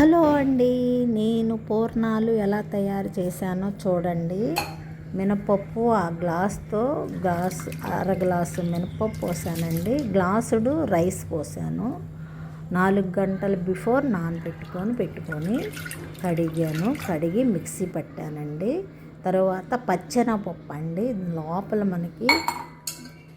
Hello అండి నేను పూర్ణాలు ఎలా తయారు చేశానో చూడండి. మినపప్పు ఆ గ్లాస్తో గ్లాస్ అర గ్లాసు మినపప్పు పోసానండి. గ్లాసుడు రైస్ పోసాను. నాలుగు గంటలు బిఫోర్ నానబెట్టుకొని పెట్టుకొని కడిగాను. కడిగి మిక్సీ పట్టానండి. తర్వాత పచ్చెనపప్పు అండి. లోపల మనకి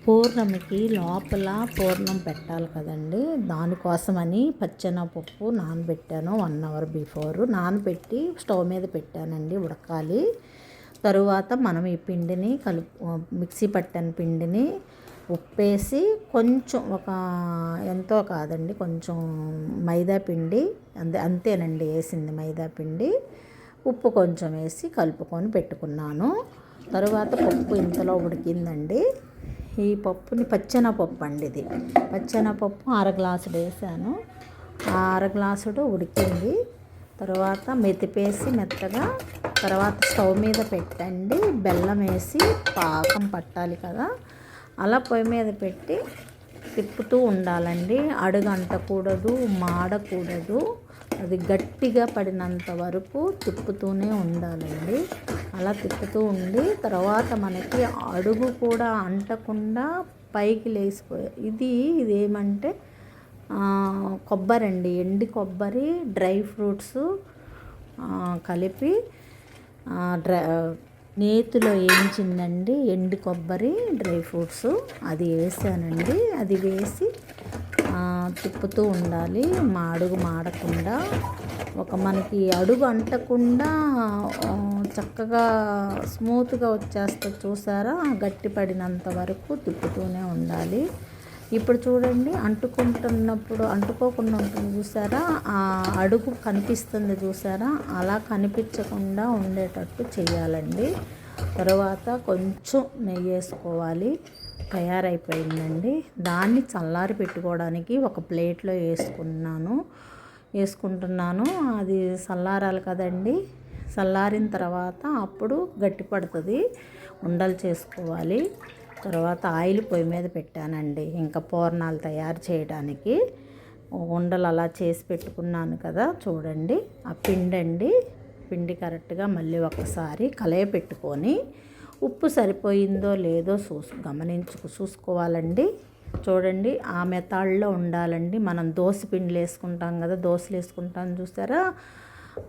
పూర్ణమికి లోపల పూర్ణం పెట్టాలి కదండి. దానికోసమని పచ్చెనపప్పు నానబెట్టాను వన్ అవర్ బిఫోర్. నానబెట్టి స్టవ్ మీద పెట్టానండి ఉడకాలి. తరువాత మనం ఈ పిండిని కలుపు మిక్సీ పట్టిన పిండిని ఉప్పేసి కొంచెం ఒక ఎంతో కాదండి కొంచెం మైదా పిండి అంతే అంతేనండి వేసింది మైదా పిండి. ఉప్పు కొంచెం వేసి కలుపుకొని పెట్టుకున్నాను. తరువాత పప్పు ఇంతలో ఉడికిందండి. ఈ పప్పుని పచ్చనపప్పు అండి ఇది. పచ్చనపప్పు అర గ్లాసుడు వేసాను. ఆ అర గ్లాసుడు ఉడికింది. తర్వాత మెతిపేసి మెత్తగా తర్వాత స్టవ్ మీద పెట్టండి. బెల్లం వేసి పాకం పట్టాలి కదా. అలా పొయ్యి మీద పెట్టి తిప్పుతూ ఉండాలండి. అడుగు అంటకూడదు మాడకూడదు. అది గట్టిగా పడినంత వరకు తిప్పుతూనే ఉండాలండి. అలా తిప్పుతూ ఉండి తర్వాత మనకి అడుగు కూడా అంటకుండా పైకి లేసిపోయే ఇది ఇదేమంటే కొబ్బరి అండి ఎండి కొబ్బరి డ్రై ఫ్రూట్స్ కలిపి డ్రై నేతిలో వేయించిందండి ఎండి కొబ్బరి డ్రై ఫ్రూట్స్. అది వేసానండి. అది వేసి తిప్పుతూ ఉండాలి. మా అడుగు మాడకుండా ఒక మనకి అడుగు అంటకుండా చక్కగా స్మూత్గా వచ్చేస్తుంది చూసారా? గట్టి పడినంత వరకు తిప్పుతూనే ఉండాలి. ఇప్పుడు చూడండి అంటుకుంటున్నప్పుడు అంటుకోకుండా ఉంటుంది చూసారా? ఆ అడుగు కనిపిస్తుంది చూసారా? అలా కనిపించకుండా ఉండేటట్టు చేయాలండి. తర్వాత కొంచెం నెయ్యి వేసుకోవాలి. తయారైపోయిందండి. దాన్ని చల్లారి పెట్టుకోవడానికి ఒక ప్లేట్లో వేసుకున్నాను. వేసుకుంటున్నాను. అది చల్లారాలి కదండి. చల్లారిన తర్వాత అప్పుడు గట్టి పడుతుంది. ఉండలు చేసుకోవాలి. తర్వాత ఆయిల్ పొయ్యి మీద పెట్టానండి. ఇంకా పూర్ణాలు తయారు చేయడానికి. ఉండలు అలా చేసి పెట్టుకున్నాను కదా చూడండి. ఆ పిండి అండి పిండి కరెక్ట్గా మళ్ళీ ఒకసారి కలయ పెట్టుకొని ఉప్పు సరిపోయిందో లేదో చూసు గమనించు చూసుకోవాలండి. చూడండి ఆ మెతాళ్ళలో ఉండాలండి. మనం దోశ పిండిలు వేసుకుంటాం కదా దోశలు వేసుకుంటాం చూసారా?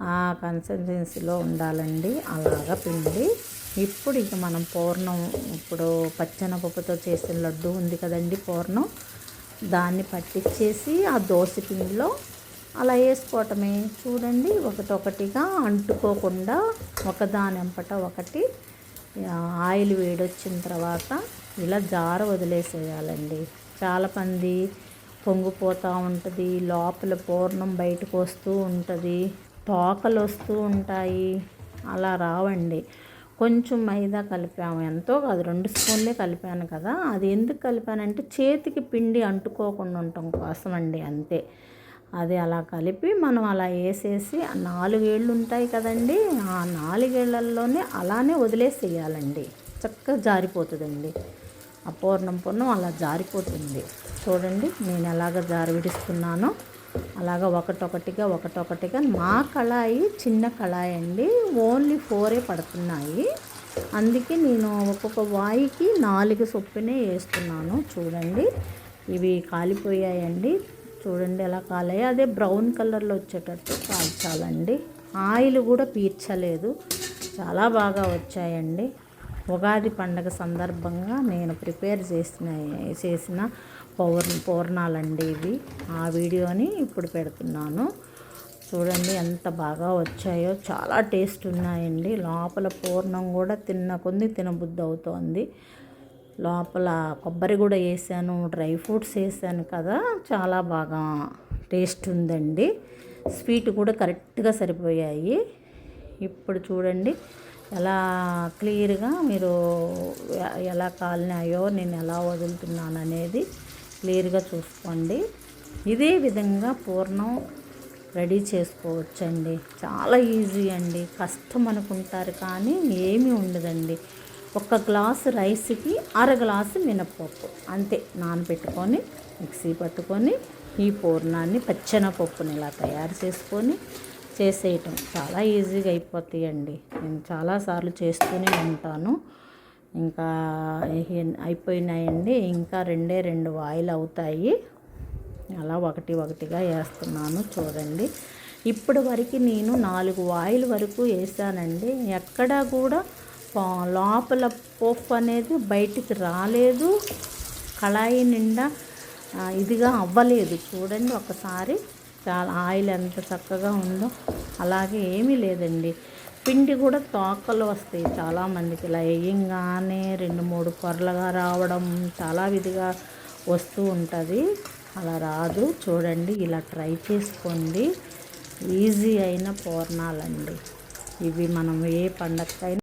ఆ కన్సిస్టెన్సీలో ఉండాలండి. అలాగా పిండి. ఇప్పుడు ఇక మనం పూర్ణం ఇప్పుడు పచ్చనపప్పుతో చేసిన లడ్డు ఉంది కదండి పూర్ణం. దాన్ని పట్టించేసి ఆ దోశ పిండిలో అలా వేసుకోవటమే. చూడండి ఒకటొకటిగా అంటుకోకుండా ఒకదాని వెంపట ఒకటి ఆయిల్ వేడొచ్చిన తర్వాత ఇలా జార వదిలేసేయాలండి. చాలామంది పొంగిపోతూ ఉంటుంది లోపల పూర్ణం బయటకు వస్తూ ఉంటుంది. తోకలు వస్తూ ఉంటాయి అలా రావండి. కొంచెం మైదా కలిపాము. ఎంతో కాదు రెండు స్పూన్లే కలిపాను కదా. అది ఎందుకు కలిపానంటే చేతికి పిండి అంటుకోకుండా ఉండటం కోసం అండి అంతే. అది అలా కలిపి మనం అలా వేసేసి నాలుగేళ్ళు ఉంటాయి కదండి. ఆ నాలుగేళ్ళలోనే అలానే వదిలేసేయాలండి. చక్కగా జారిపోతుందండి. ఆ పూర్ణం పూర్ణం అలా జారిపోతుంది. చూడండి నేను ఎలాగ జారి విడిస్తున్నానో. అలాగ ఒకటొకటిగా ఒకటొకటిగా మా కళాయి చిన్న కళాయి అండి. ఓన్లీ ఫోరే పడుతున్నాయి. అందుకే నేను ఒక్కొక్క వాయికి నాలుగు సొప్పునే వేస్తున్నాను. చూడండి. ఇవి కాలిపోయాయండి. చూడండి ఎలా కాలాయి. అదే బ్రౌన్ కలర్లో వచ్చేటట్టు కాల్చాలండి ఆయిల్ కూడా పీర్చలేదు. చాలా బాగా వచ్చాయండి. ఉగాది పండగ సందర్భంగా నేను ప్రిపేర్ చేసిన చేసిన పౌర్ పూర్ణాలండి ఇవి. ఆ వీడియోని ఇప్పుడు పెడుతున్నాను. చూడండి ఎంత బాగా వచ్చాయో. చాలా టేస్ట్ ఉన్నాయండి. లోపల పూర్ణం కూడా తిన్న కొద్ది తినబుద్ధి అవుతోంది లోపల కొబ్బరి కూడా వేసాను డ్రై ఫ్రూట్స్ వేసాను కదా. చాలా బాగా టేస్ట్ ఉందండి. స్వీట్ కూడా కరెక్ట్గా సరిపోయాయి. ఇప్పుడు చూడండి ఎలా క్లియర్గా మీరు ఎలా కాలినాయో నేను ఎలా వదులుతున్నాను అనేది క్లియర్గా చూసుకోండి. ఇదే విధంగా పూర్ణం రెడీ చేసుకోవచ్చండి. చాలా ఈజీ అండి. కష్టం అనుకుంటారు కానీ ఏమీ ఉండదండి. ఒక గ్లాసు రైస్కి అర గ్లాసు మినప్పప్పు అంతే నానబెట్టుకొని మిక్సీ పట్టుకొని ఈ పూర్ణాన్ని పచ్చెనపప్పుని ఇలా తయారు చేసుకొని చేసేయటం చాలా ఈజీగా అయిపోతాయండి. నేను చాలాసార్లు చేస్తూనే ఉంటాను. ఇంకా అయిపోయినాయండి. ఇంకా రెండే రెండు వాయిల్ అవుతాయి. అలా ఒకటి ఒకటిగా వేస్తున్నాను చూడండి. ఇప్పటి వరకు నేను నాలుగు వాయిల్ వరకు వేసానండి. ఎక్కడా కూడా లోపల పప్పు అనేది బయటికి రాలేదు. కళాయి నిండా ఇదిగా అవ్వలేదు. చూడండి ఒకసారి చాలా ఆయిల్ ఎంత చక్కగా ఉందో. అలాగే ఏమీ లేదండి. పిండి కూడా తోకలు వస్తాయి చాలామందికి ఇలా వేయంగానే రెండు మూడు పొరలుగా రావడం చాలా విధిగా వస్తూ ఉంటుంది. అలా రాదు. చూడండి ఇలా ట్రై చేసుకోండి. ఈజీ అయిన పూర్ణాలండి. ఇవి మనం ఏ పండగకైనా